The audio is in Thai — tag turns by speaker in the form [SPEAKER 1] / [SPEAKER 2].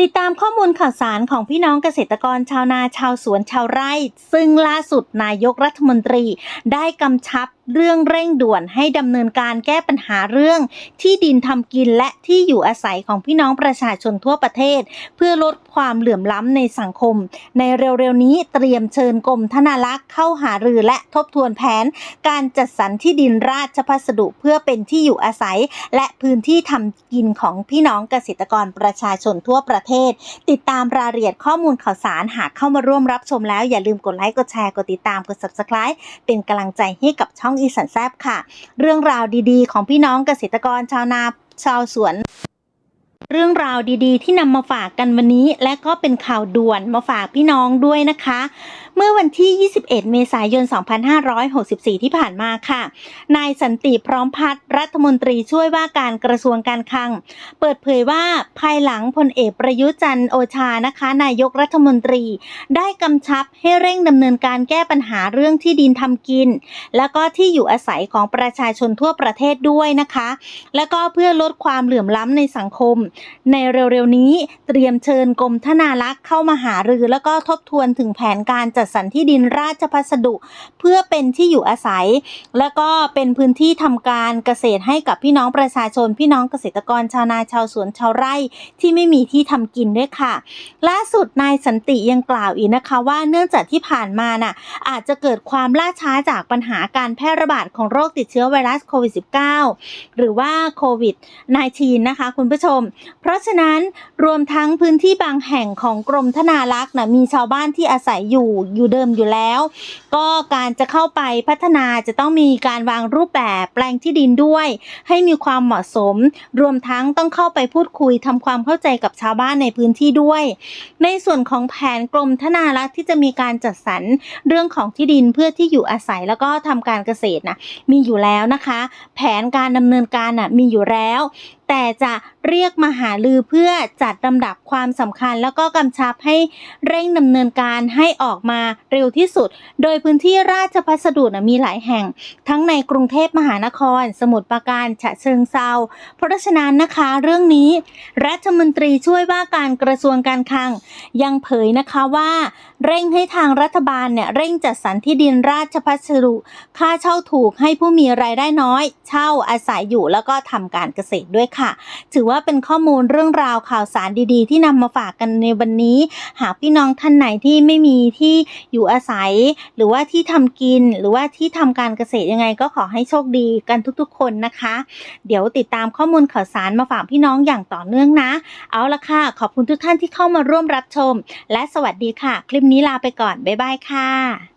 [SPEAKER 1] ติดตามข้อมูลข่าวสารของพี่น้องเกษตรกรชาวนาชาวสวนชาวไร่ ซึ่งล่าสุดนายกรัฐมนตรีได้กำชับ เรื่องเร่งด่วนให้ดำเนินการแก้ปัญหาเรื่องที่ดินทำกินและที่อยู่อาศัยของพี่น้องประชาชนทั่วประเทศ เพื่อลดความเหลื่อมล้ำในสังคม ในเร็วๆนี้เตรียมเชิญกรมธนารักษ์เข้าหารือและทบทวนแผน การจัดสรรที่ดินราชพัสดุเพื่อเป็นที่อยู่อาศัย และพื้นที่ทำกินของพี่น้องเกษตรกรประชาชนทั่วประเทศ ติดตามรายละเอียดข้อมูลข่าวสารหากเข้ามาร่วมรับชมแล้วอย่าลืมกดไลค์กดแชร์กดติดตามกด subscribe เป็นกำลังใจให้กับช่องอีสันแซบค่ะ เรื่องราวดีๆ ของพี่น้องเกษตรกรชาวนาชาวสวน เรื่องราวดีๆ ที่นำมาฝากกันวันนี้ และก็เป็นข่าวด่วนมาฝากพี่น้องด้วยนะคะ เมื่อวันที่ 21 เมษายน 2564 ที่ผ่านมาค่ะ นายสันติพร้อมพัฒน์รัฐมนตรีช่วยว่าการกระทรวงการคลัง เปิดเผยว่าภายหลังพลเอกประยุจันทร์โอชานะคะ นายกรัฐมนตรี ได้กำชับให้เร่งดำเนินการแก้ปัญหาเรื่องที่ดินทำกิน แล้วก็ที่อยู่อาศัยของประชาชนทั่วประเทศด้วยนะคะ แล้วก็เพื่อลดความเหลื่อมล้ำในสังคมในเร็วๆนี้เตรียมเชิญกรมธนารักษ์เข้ามาหารือแล้วก็ทบทวนถึงแผนการจัดสรรที่ดินราชพัสดุ เพื่อเป็นที่อยู่อาศัย แล้วก็เป็นพื้นที่ทำการเกษตรให้กับพี่น้องประชาชน พี่น้องเกษตรกรชาวนาชาวสวนชาวไร่ที่ไม่มีที่ทำกินด้วยค่ะ ล่าสุดนายสันติยังกล่าวอีกนะคะว่าเนื่องจากที่ผ่านมาน่ะอาจจะเกิดความล่าช้าจากปัญหาการแพร่ระบาดของโรคติดเชื้อไวรัสโควิด -19 หรือว่าโควิด -19 นะคะคุณผู้ชมเพราะฉะนั้นรวมทั้งพื้นที่บางแห่งของกรมธนารักษ์นะมีชาวบ้านที่อาศัยอยู่อยู่เดิมอยู่แล้ว ก็การจะเข้าไปพัฒนาจะต้องมีการวางรูปแบบแปลงที่ดินด้วย ให้มีความเหมาะสม รวมทั้งต้องเข้าไปพูดคุยทำความเข้าใจกับชาวบ้านในพื้นที่ด้วย ในส่วนของแผนกรมธนารักษ์ที่จะมีการจัดสรรเรื่องของที่ดินเพื่อที่อยู่อาศัยแล้วก็ทำการเกษตรนะมีอยู่แล้วนะคะ แผนการดำเนินการนะมีอยู่แล้ว แต่จะเรียกมาหาลือเพื่อจัดลำดับความสำคัญ แล้วก็กำชับให้เร่งดำเนินการให้ออกมาเร็วที่สุด โดยพื้นที่ราชพัสดุนะมีหลายแห่ง ทั้งในกรุงเทพมหานคร สมุทรปราการฉะเชิงเซาเพราะฉะนั้นนะคะเรื่องนี้รัฐมนตรีช่วยว่าการกระทรวงการคลัง ยังเผยนะคะว่า เร่งให้ทางรัฐบาลเนี่ยเร่งจัดสรรที่ดินราชพัสดุค่าเช่าถูกให้ผู้มีรายได้น้อย เช่าอาศัยอยู่แล้วก็ทำการเกษตรด้วยค่ะค่ะ ถือว่าเป็นข้อมูลเรื่องราวข่าวสารดีๆ ที่นำมาฝากกันในวันนี้ หากพี่น้องท่านไหนที่ไม่มีที่อยู่อาศัย หรือว่าที่ทำกินหรือว่าที่ทำการเกษตรยังไงก็ขอให้โชคดีกันทุกๆ คนนะคะ เดี๋ยวติดตามข้อมูลข่าวสารมาฝากพี่น้องอย่างต่อเนื่องนะ เอาละค่ะ ขอบคุณทุกท่านที่เข้ามาร่วมรับชม และสวัสดีค่ะ คลิปนี้ลาไปก่อน บ๊ายบายค่ะ